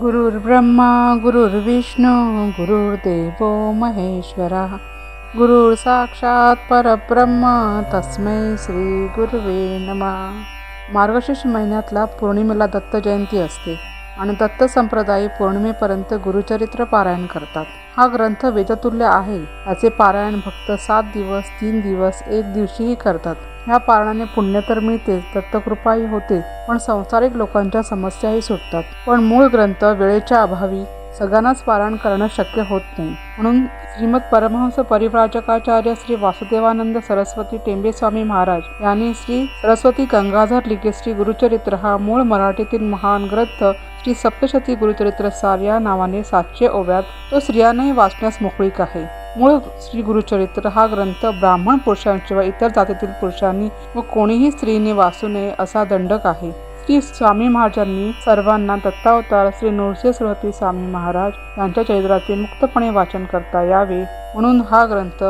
गुरुर्ब्रह्मा गुरुर्विष्णू गुरुर्देव महेश्वरा. गुरुर साक्षात परब्रह्म तस्मै श्री गुरुवे नमा. मार्गशीर्ष महिन्यातला पौर्णिमेला दत्त जयंती असते आणि दत्त संप्रदाय पौर्णिमेपर्यंत गुरुचरित्र पारायण करतात. हा ग्रंथ वेदतुल्य आहे याचे पारायण भक्त सात दिवस तीन दिवस एक दिवशीही करतात. ह्या पारणाने पुण्य तर मिळतेच दत्तकृपाही होते पण संसारिक लोकांच्या समस्याही सुटतात. पण मूळ ग्रंथ वेळेच्या अभावी सगळ्यांनाच पारायण करणं शक्य होत नाही. म्हणून श्रीमद परमहंस परिव्राजकाचार्य श्री वासुदेवानंद सरस्वती टेंबेस्वामी महाराज यांनी श्री सरस्वती गंगाधर लिखे श्री गुरुचरित्र हा मूळ मराठीतील महान ग्रंथ श्री सप्तशती गुरुचरित्र सार या नावाने सातशे ओव्यात तो स्त्रियांनाही वाचण्यास मोकळीक आहे. मूळ श्री गुरुचरित्र हा ग्रंथ ब्राह्मण पुरुषांशिवाय इतर जातीतील पुरुषांनी व कोणीही स्त्रीने वाचू नये असा दंडक आहे. श्री स्वामी महाराजांनी सर्वांना दत्तावतार श्री नृसिंह सरस्वती स्वामी महाराज यांच्या चरित्राचे मुक्तपणे वाचन करता यावे म्हणून हा ग्रंथ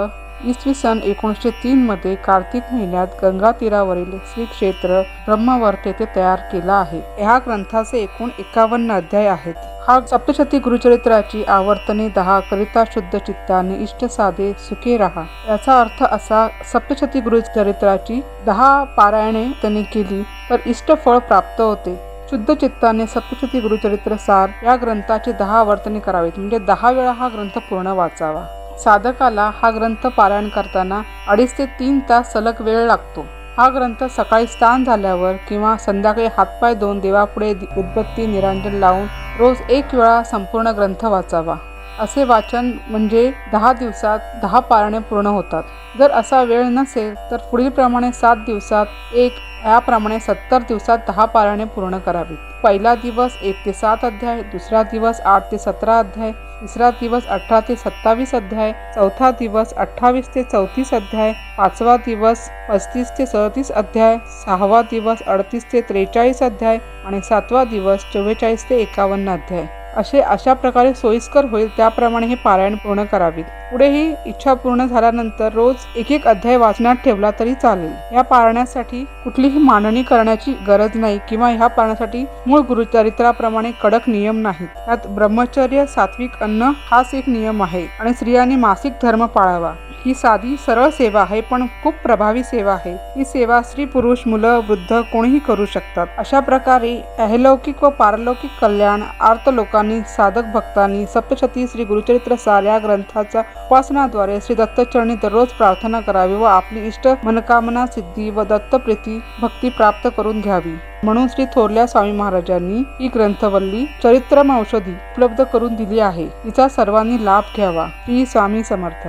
इसवी सन एकोणीसशे तीन मध्ये कार्तिक महिन्यात गंगा तीरावरील श्री क्षेत्र ब्रह्मवर्त येथे तयार केला आहे. ह्या ग्रंथाचे एकूण एकावन्न अध्याय आहेत. हा सप्तशती गुरुचरित्राची आवर्तने दहा करिता शुद्ध चित्ताने इष्ट साधे सुखे राहा. याचा अर्थ असा सप्तशती गुरुचरित्राची दहा पारायणे त्यांनी केली तर इष्ट फळ प्राप्त होते. शुद्ध चित्ताने सप्तशती गुरुचरित्र सार या ग्रंथाची दहा आवर्तने करावीत. म्हणजे दहा वेळा हा ग्रंथ पूर्ण वाचावा. साधकाला हा ग्रंथ पारायण करताना अडीच ते तीन तास सलग वेळ लागतो. हा ग्रंथ सकाळी स्नान झाल्यावर किंवा संध्याकाळी हातपाय धुवून देवापुढे उद्बत्ती निरांजन लावून रोज एक वेळा संपूर्ण ग्रंथ वाचावा. असे वाचन म्हणजे दहा दिवसात दहा पारणे पूर्ण होतात. जर असा वेळ नसेल तर पुढील प्रमाणे सात दिवसात एक याप्रमाणे सत्तर दिवसात दहा पारायणे पूर्ण करावीत. पहिला दिवस एक ते सात अध्याय दुसरा दिवस आठ ते सतरा अध्याय तिसरा दिवस अठरा ते सत्तावीस अध्याय चौथा दिवस अठ्ठावीस ते चौतीस अध्याय पाचवा दिवस पस्तीस ते सदतीस अध्याय सहावा दिवस अडतीस ते त्रेचाळीस अध्याय आणि सातवा दिवस चव्वेचाळीस ते एकावन्न अध्याय. असे अशा प्रकारे सोयीस्कर होईल त्याप्रमाणे हे पारायण पूर्ण करावीत. पुढेही इच्छा पूर्ण झाल्यानंतर रोज एक एक अध्याय वाचण्यात ठेवला तरी चालेल. या पारण्यासाठी कुठलीही मांडणी करण्याची गरज नाही किंवा ह्या पारण्यासाठी मूळ गुरुचरित्राप्रमाणे कडक नियम नाहीत. यात ब्रह्मचर्य सात्विक अन्न हाच एक नियम आहे आणि स्त्रियांनी मासिक धर्म पाळावा. ही साधी सरळ सेवा आहे पण खूप प्रभावी सेवा आहे. ही सेवा स्त्री पुरुष मुलं वृद्ध कोणीही करू शकतात. अशा प्रकारे अहलौकिक व पारलौकिक कल्याण आर्त लोकांनी साधक भक्तांनी सप्तशती श्री गुरुचरित्र सार या ग्रंथाच्या उपासनाद्वारे श्री दत्तचरणी दररोज प्रार्थना करावी व आपली इष्ट मनकामना सिद्धी व दत्तप्रीती भक्ती प्राप्त करून घ्यावी. म्हणून श्री थोरल्या स्वामी महाराजांनी ही ग्रंथवल्ली चरित्रम औषधी उपलब्ध करून दिली आहे. तिचा सर्वांनी लाभ घ्यावा. श्री स्वामी समर्थ.